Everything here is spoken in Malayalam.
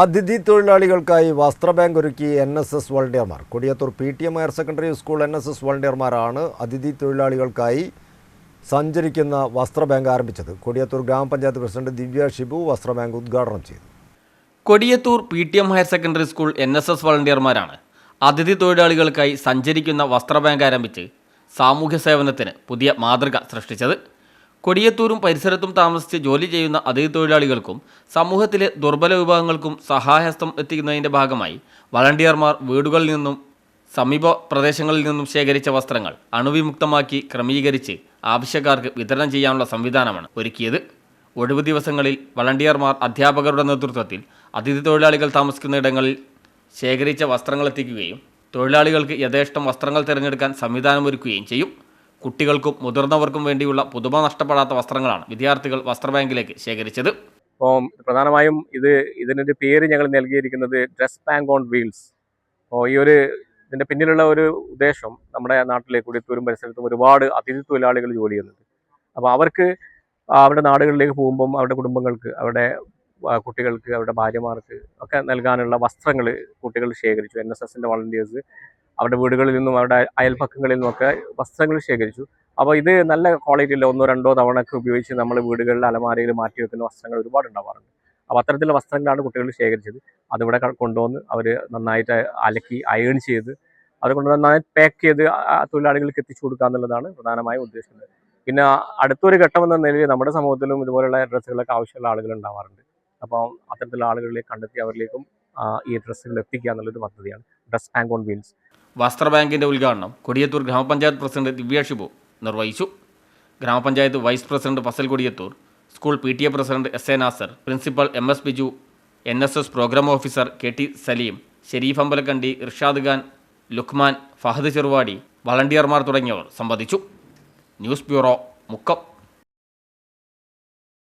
അതിഥി തൊഴിലാളികൾക്കായി വസ്ത്ര ബാങ്ക് ഒരുക്കി N S S വളണ്ടിയർമാർ. Kodiyathur P T M higher secondary school N S S വളണ്ടിയർമാരാണ് അതിഥി തൊഴിലാളികൾക്കായി സഞ്ചരിക്കുന്ന വസ്ത്ര ബാങ്ക് ആരംഭിച്ചത്. കൊടിയത്തൂർ ഗ്രാമപഞ്ചായത്ത് പ്രസിഡന്റ് ദിവ്യ ഷിബു വസ്ത്ര ബാങ്ക് ഉദ്ഘാടനം ചെയ്തു. Kodiyathur P T M higher secondary school N S S വളണ്ടിയർമാരാണ് അതിഥി തൊഴിലാളികൾക്കായി സഞ്ചരിക്കുന്ന വസ്ത്ര ബാങ്ക് ആരംഭിച്ച് സാമൂഹ്യ സേവനത്തിന് പുതിയ മാതൃക സൃഷ്ടിച്ചത്. കൊടിയത്തൂരും പരിസരത്തും താമസിച്ച് ജോലി ചെയ്യുന്ന അതിഥി തൊഴിലാളികൾക്കും സമൂഹത്തിലെ ദുർബല വിഭാഗങ്ങൾക്കും സഹായഹസ്തം എത്തിക്കുന്നതിന്റെ ഭാഗമായി വളണ്ടിയർമാർ വീടുകളിൽ നിന്നും സമീപ പ്രദേശങ്ങളിൽ നിന്നും ശേഖരിച്ച വസ്ത്രങ്ങൾ അണുവിമുക്തമാക്കി ക്രമീകരിച്ച് ആവശ്യക്കാർക്ക് വിതരണം ചെയ്യാനുള്ള സംവിധാനമാണ് ഒരുക്കിയത്. ഒഴിവ് ദിവസങ്ങളിൽ വളണ്ടിയർമാർ അധ്യാപകരുടെ നേതൃത്വത്തിൽ അതിഥി തൊഴിലാളികൾ താമസിക്കുന്ന ഇടങ്ങളിൽ ശേഖരിച്ച വസ്ത്രങ്ങൾ എത്തിക്കുകയും തൊഴിലാളികൾക്ക് യഥേഷ്ടം വസ്ത്രങ്ങൾ തിരഞ്ഞെടുക്കാൻ സംവിധാനമൊരുക്കുകയും ചെയ്യും. കുട്ടികൾക്കും മുതിർന്നവർക്കും വേണ്ടിയുള്ള പുതുമ നഷ്ടപ്പെടാത്ത വസ്ത്രങ്ങളാണ് വിദ്യാർത്ഥികൾ വസ്ത്രബാങ്കിലേക്ക് ശേഖരിച്ചത്. അപ്പോൾ പ്രധാനമായും ഇത് ഇതിനൊരു പേര് ഞങ്ങൾ നൽകിയിരിക്കുന്നത് ഡ്രസ് ബാങ്ക് ഓൺ വീൽസ് അപ്പോൾ ഈ ഒരു ഇതിന്റെ പിന്നിലുള്ള ഒരു ഉദ്ദേശം നമ്മുടെ നാട്ടിലെ കുടിത്തൂരും പരിസരത്തും ഒരുപാട് അതിഥി തൊഴിലാളികൾ ജോലി ചെയ്യുന്നുണ്ട്. അപ്പോൾ അവർക്ക് അവരുടെ നാടുകളിലേക്ക് പോകുമ്പം അവരുടെ കുടുംബങ്ങൾക്ക് അവരുടെ കുട്ടികൾക്ക് അവരുടെ ഭാര്യമാർക്ക് ഒക്കെ നൽകാനുള്ള വസ്ത്രങ്ങൾ കുട്ടികൾ ശേഖരിച്ചു. എൻ എസ് എസിന്റെ വളണ്ടിയേഴ്സ് അവരുടെ വീടുകളിൽ നിന്നും അവരുടെ അയൽപക്കങ്ങളിൽ നിന്നൊക്കെ വസ്ത്രങ്ങൾ ശേഖരിച്ചു. അപ്പോൾ ഇത് നല്ല ക്വാളിറ്റിയിൽ ഒന്നോ രണ്ടോ തവണ ഒക്കെ ഉപയോഗിച്ച് നമ്മൾ വീടുകളിൽ അലമാരയിൽ മാറ്റി വെക്കുന്ന വസ്ത്രങ്ങൾ ഒരുപാട് ഉണ്ടാവാറുണ്ട്. അപ്പോൾ അത്തരത്തിലുള്ള വസ്ത്രങ്ങളാണ് കുട്ടികൾ ശേഖരിച്ചത്. അതിവിടെ കൊണ്ടുവന്ന് അവർ നന്നായിട്ട് അലക്കി അയൺ ചെയ്ത് അതുകൊണ്ട് നന്നായി പാക്ക് ചെയ്ത് തൊഴിലാളികൾക്ക് എത്തിച്ചു കൊടുക്കുക എന്നുള്ളതാണ് പ്രധാനമായും ഉദ്ദേശിക്കുന്നത്. പിന്നെ അടുത്തൊരു ഘട്ടം എന്ന നിലയിൽ നമ്മുടെ സമൂഹത്തിലും ഇതുപോലുള്ള ഡ്രസ്സുകളൊക്കെ ആവശ്യമുള്ള ആളുകൾ ഉണ്ടാവാറുണ്ട്. അപ്പോൾ അത്തരത്തിലുള്ള ആളുകളെ കണ്ടെത്തി അവരിലേക്കും ഈ ഡ്രസ്സുകൾ എത്തിക്കുക എന്നുള്ളൊരു പദ്ധതിയാണ്. Dress bank on wheels. വസ്ത്രബാങ്കിന്റെ ഉദ്ഘാടനം കൊടിയത്തൂർ ഗ്രാമപഞ്ചായത്ത് പ്രസിഡന്റ് ദിവ്യ ഷിബു നിർവഹിച്ചു. ഗ്രാമപഞ്ചായത്ത് vice president Fazal Kodiyathur school P T A president S A Nasar principal M S Biju N S S programme officer K T Saleem Sherif Ambalakkandi Irshad Khan Luqman Fahad Cheruvadi വളണ്ടിയർമാർ തുടങ്ങിയവർ സംബന്ധിച്ചു. News bureau Mukkam.